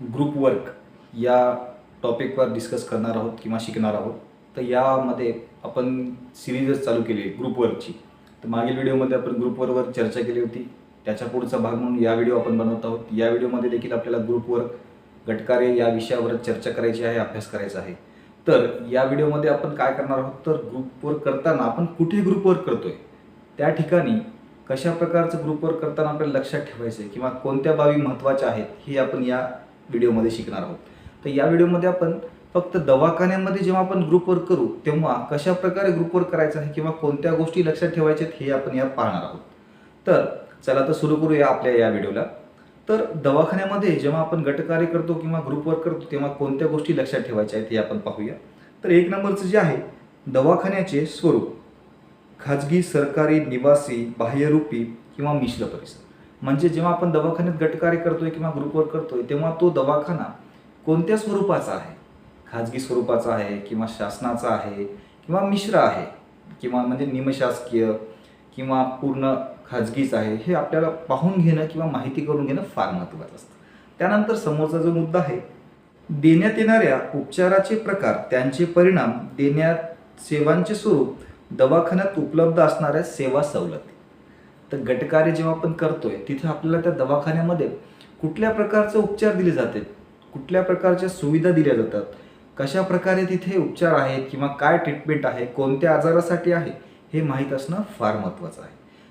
Group work या टॉपिकवर discuss करणार आहोत किंवा शिकणार आहोत तर यामध्ये आपण सिरीजच चालू केली आहे ग्रुप वर्कची तर मागील व्हिडिओमध्ये आपण ग्रुप वर्कवर चर्चा केली होती. त्याच्या पुढचा भाग म्हणून या व्हिडिओ आपण बनवत आहोत. या व्हिडिओमध्ये देखील आपल्याला ग्रुप वर्क गटकार्य या विषयावर चर्चा करायची आहे अभ्यास करायचा आहे. तर या व्हिडिओमध्ये आपण काय करणार आहोत? तर ग्रुप वर्क करताना आपण कुठे ग्रुप वर्क करतोय? त्या ठिकाणी कशा प्रकारचं ग्रुप वर्क करताना आपल्याला लक्षात ठेवायचं आहे किंवा कोणत्या बाबी महत्त्वाच्या आहेत हे आपण या व्हिडिओमध्ये शिकणार आहोत. तर या व्हिडिओमध्ये आपण फक्त दवाखान्यामध्ये जेव्हा आपण ग्रुप वर्क करू तेव्हा कशा प्रकारे ग्रुप वर्क करायचं आहे किंवा कोणत्या गोष्टी लक्षात ठेवायच्या आहेत हे आपण यात पाहणार आहोत. तर चला तर सुरू करूया आपल्या या व्हिडिओला. तर दवाखान्यामध्ये जेव्हा आपण गटकार्य करतो किंवा ग्रुप वर्क करतो तेव्हा कोणत्या गोष्टी लक्षात ठेवायच्या आहेत हे आपण पाहूया. तर एक नंबरचं जे आहे दवाखान्याचे स्वरूप. खाजगी सरकारी निवासी बाह्यरूपी किंवा मिश्र परिसर. म्हणजे जेव्हा आपण दवाखान्यात गटकार्य करतोय किंवा ग्रुपवर करतोय तेव्हा तो दवाखाना कोणत्या स्वरूपाचा आहे? खाजगी स्वरूपाचा आहे किंवा शासनाचा आहे किंवा मिश्र आहे? किंवा म्हणजे निमशासकीय किंवा पूर्ण खाजगीच आहे हे आपल्याला पाहून घेणं किंवा माहिती करून घेणं फार महत्त्वाचं असतं. त्यानंतर समोरचा जो मुद्दा आहे देण्यात येणाऱ्या उपचाराचे प्रकार त्यांचे परिणाम देण्यात सेवांचे स्वरूप दवाखान्यात उपलब्ध असणाऱ्या सेवा सवलती. तर गटकार्य जेव्हा आपण करतोय तिथे आपल्याला त्या दवाखान्यामध्ये कुठल्या प्रकारचे उपचार दिले जाते कुठल्या प्रकारच्या सुविधा दिल्या जातात? कशा प्रकारे तिथे उपचार आहेत किंवा काय ट्रीटमेंट आहे? कोणत्या आजारासाठी आहे? हे माहीत असणं फार महत्त्वाचं आहे.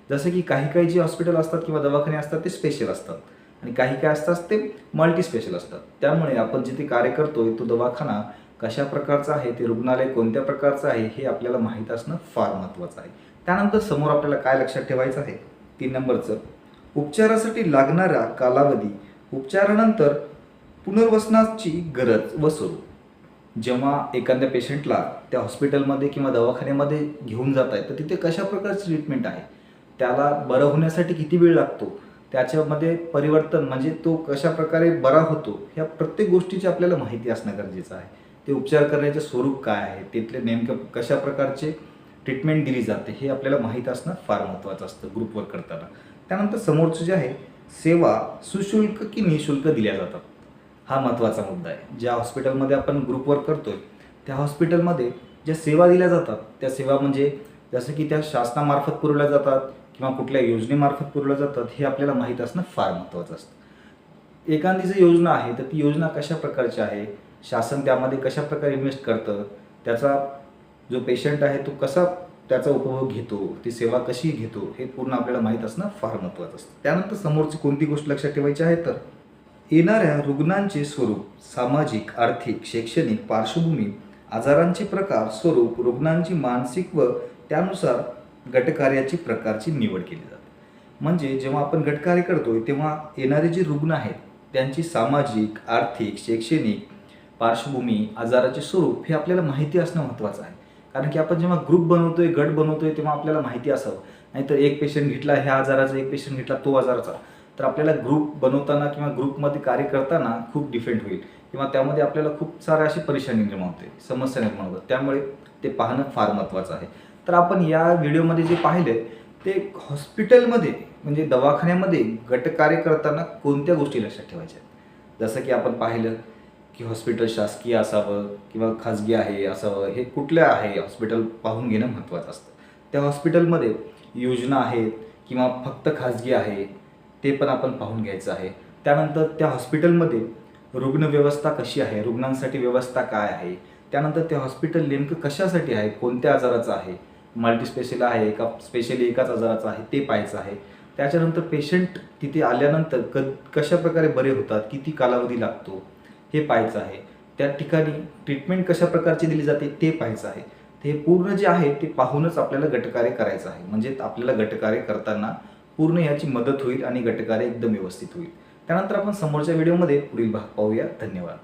जसं की काही काही जे हॉस्पिटल असतात किंवा दवाखाने असतात ते स्पेशल असतात. आणि काही काय असतात ते मल्टी स्पेशल असतात. त्यामुळे आपण जिथे कार्य करतोय तो दवाखाना कशा प्रकारचा आहे ते रुग्णालय कोणत्या प्रकारचं आहे हे आपल्याला माहीत असणं फार महत्त्वाचं आहे. त्यानंतर समोर आपल्याला काय लक्षात ठेवायचं आहे? तीन नंबरचं. उपचारासाठी लागणारा कालावधी उपचारानंतर पुनर्वसनाची गरज व स्वरूप. जेव्हा एखाद्या पेशंटला त्या हॉस्पिटलमध्ये किंवा दवाखान्यामध्ये घेऊन जात आहे तर तिथे कशा प्रकारची ट्रीटमेंट आहे? त्याला बरं होण्यासाठी किती वेळ लागतो? त्याच्यामध्ये परिवर्तन म्हणजे तो कशा प्रकारे बरा होतो? ह्या प्रत्येक गोष्टीची आपल्याला माहिती असणं गरजेचं आहे. ते उपचार करण्याचे स्वरूप काय आहे? तिथले नेमकं कशा प्रकारचे ट्रीटमेंट दिली जाते हे आपल्याला माहीत असणं फार महत्त्वाचं असतं ग्रुपवर करताना. त्यानंतर समोरचं जे आहे सेवा सुशुल्क की निशुल्क दिल्या जातात. हा महत्त्वाचा मुद्दा आहे. ज्या हॉस्पिटलमध्ये आपण ग्रुपवर करतो आहे त्या हॉस्पिटलमध्ये ज्या सेवा दिल्या जातात त्या सेवा म्हणजे जसं की त्या शासनामार्फत पुरवल्या जातात किंवा कुठल्या योजनेमार्फत पुरवल्या जातात हे आपल्याला माहीत असणं फार महत्त्वाचं असतं. एखादी जी योजना आहे तर ती योजना कशा प्रकारची आहे? शासन त्यामध्ये कशा प्रकारे इन्व्हेस्ट करतं? त्याचा जो पेशंट आहे तो कसा त्याचा उपभोग घेतो ती सेवा कशी घेतो हे पूर्ण आपल्याला माहीत असणं फार महत्त्वाचं असतं. त्यानंतर समोरची कोणती गोष्ट लक्षात ठेवायची आहे तर येणाऱ्या रुग्णांचे स्वरूप सामाजिक आर्थिक शैक्षणिक पार्श्वभूमी आजारांचे प्रकार स्वरूप रुग्णांची मानसिक व त्यानुसार गटकार्याची प्रकारची निवड केली जाते. म्हणजे जेव्हा आपण गटकार्य करतोय तेव्हा येणारे जे रुग्ण आहेत त्यांची सामाजिक आर्थिक शैक्षणिक पार्श्वभूमी आजाराचे स्वरूप हे आपल्याला माहिती असणं महत्त्वाचं आहे. कारण की आपण जेव्हा ग्रुप बनवतोय गट बनवतोय तेव्हा आपल्याला माहिती असावं. नाहीतर एक पेशंट घेतला ह्या आजाराचा एक पेशंट घेतला तो आजाराचा. तर आपल्याला ग्रुप बनवताना किंवा ग्रुपमध्ये कार्य करताना खूप डिफेंट होईल. किंवा त्यामध्ये आपल्याला खूप साऱ्या अशी परेशानी निर्माण होते समस्या निर्माण होतात. त्यामुळे ते पाहणं फार महत्त्वाचं आहे. तर आपण या व्हिडिओमध्ये जे पाहिले ते हॉस्पिटलमध्ये म्हणजे दवाखान्यामध्ये गटकार्य करताना कोणत्या गोष्टी लक्षात ठेवायच्या जसं की आपण पाहिलं की हॉस्पिटल शासकीय असावं किंवा खाजगी आहे असावं हे कुठलं आहे हॉस्पिटल पाहून घेणं महत्त्वाचं असतं. त्या हॉस्पिटलमध्ये योजना आहेत किंवा फक्त खाजगी आहे ते पण आपण पाहून घ्यायचं आहे. त्यानंतर त्या हॉस्पिटलमध्ये रुग्णव्यवस्था कशी आहे रुग्णांसाठी व्यवस्था काय आहे त्यानंतर ते हॉस्पिटल नेमकं कशासाठी आहे कोणत्या आजाराचं आहे मल्टीस्पेशल आहे का स्पेशली एकाच आजाराचं आहे ते पाहायचं आहे. त्याच्यानंतर पेशंट तिथे आल्यानंतर क कशा प्रकारे बरे होतात किती कालावधी लागतो हे पाहायचं आहे. त्या ठिकाणी ट्रीटमेंट कशा प्रकारची दिली जाते ते पाहायचं आहे. ते पूर्ण जे आहे ते पाहूनच आपल्याला गटकार्य करायचं आहे. म्हणजे आपल्याला गटकार्य करताना पूर्ण याची मदत होईल आणि गटकार्य एकदम व्यवस्थित होईल. त्यानंतर आपण समोरच्या व्हिडिओमध्ये पुढील भाग पाहूया. धन्यवाद.